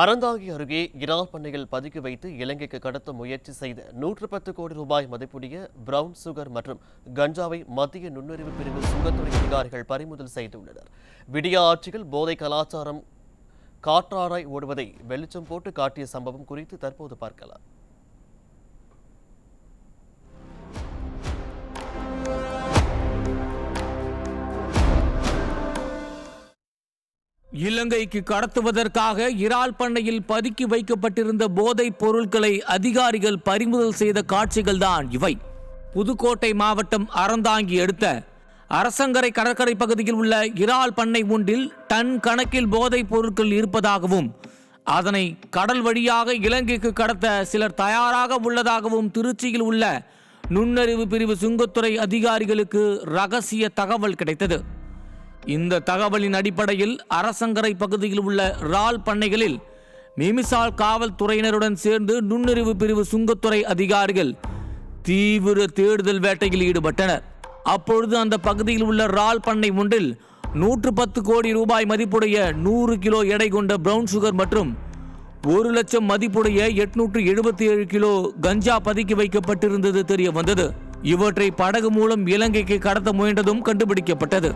அறந்தாங்கி அருகே இறால் பண்ணையில் பதுக்கி வைத்து இலங்கைக்கு கடத்த முயற்சி செய்த நூற்று பத்து கோடி ரூபாய் மதிப்புடைய பிரவுன் சுகர் மற்றும் கஞ்சாவை மத்திய நுண்ணறிவு பிரிவு சுங்கத்துறை அதிகாரிகள் பறிமுதல் செய்துள்ளனர். விடிய ஆட்சியில் போதை கலாச்சாரம் காற்றாராய் ஓடுவதை வெளிச்சம் போட்டு காட்டிய சம்பவம் குறித்து தற்போது பார்க்கலாம். இலங்கைக்கு கடத்துவதற்காக இறால் பண்ணையில் பதுக்கி வைக்கப்பட்டிருந்த போதைப் பொருட்களை அதிகாரிகள் பறிமுதல் செய்த காட்சிகள்தான் இவை. புதுக்கோட்டை மாவட்டம் அறந்தாங்கி எடுத்த அரசங்கரை கடற்கரை பகுதியில் உள்ள இறால் பண்ணை ஒன்றில் டன் கணக்கில் போதைப் பொருட்கள் இருப்பதாகவும் அதனை கடல் வழியாக இலங்கைக்கு கடத்த சிலர் தயாராக உள்ளதாகவும் திருச்சியில் உள்ள நுண்ணறிவு பிரிவு சுங்கத்துறை அதிகாரிகளுக்கு ரகசிய தகவல் கிடைத்தது. இந்த தகவலின் அடிப்படையில் அரசங்கரை பகுதியில் உள்ள ரால் பண்ணைகளில் மிமிசால் காவல்துறையினருடன் சேர்ந்து நுண்ணறிவு பிரிவு சுங்கத்துறை அதிகாரிகள் தீவிர தேடுதல் வேட்டையில் ஈடுபட்டனர். அப்பொழுது அந்த பகுதியில் உள்ள ரால் பண்ணை ஒன்றில் நூற்று பத்து கோடி ரூபாய் மதிப்புடைய நூறு கிலோ எடை கொண்ட பிரவுன் சுகர் மற்றும் ஒரு லட்சம் மதிப்புடைய எட்நூற்று எழுபத்தி ஏழு கிலோ கஞ்சா பதுக்கி வைக்கப்பட்டிருந்தது தெரிய வந்தது. இவற்றை படகு மூலம் இலங்கைக்கு கடத்த முயன்றதும் கண்டுபிடிக்கப்பட்டது.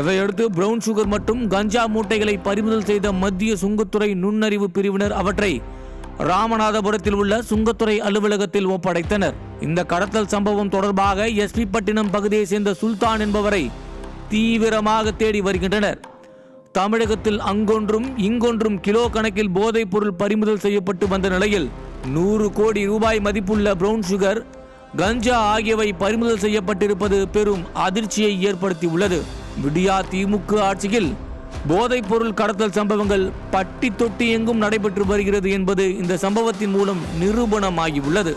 இதையடுத்து பிரவுன் சுகர் மற்றும் கஞ்சா மூட்டைகளை பறிமுதல் செய்த மத்திய சுங்கத்துறை நுண்ணறிவு பிரிவினர் அவற்றை ராமநாதபுரத்தில் உள்ள சுங்கத்துறை அலுவலகத்தில் ஒப்படைத்தனர். இந்த கடத்தல் சம்பவம் தொடர்பாக எஸ்பி பட்டினம் பகுதியை சேர்ந்த சுல்தான் என்பவரை தீவிரமாக தேடி வருகின்றனர். தமிழகத்தில் அங்கொன்றும் இங்கொன்றும் கிலோ கணக்கில் போதைப் பொருள் பறிமுதல் செய்யப்பட்டு வந்த நிலையில் நூறு கோடி ரூபாய் மதிப்புள்ள பிரவுன் சுகர் கஞ்சா ஆகியவை பறிமுதல் செய்யப்பட்டிருப்பது பெரும் அதிர்ச்சியை ஏற்படுத்தியுள்ளது. விடியா திமுக ஆட்சியில் போதைப் பொருள் கடத்தல் சம்பவங்கள் பட்டி தொட்டி எங்கும் நடைபெற்று வருகிறது என்பது இந்த சம்பவத்தின் மூலம் நிரூபணமாகியுள்ளது.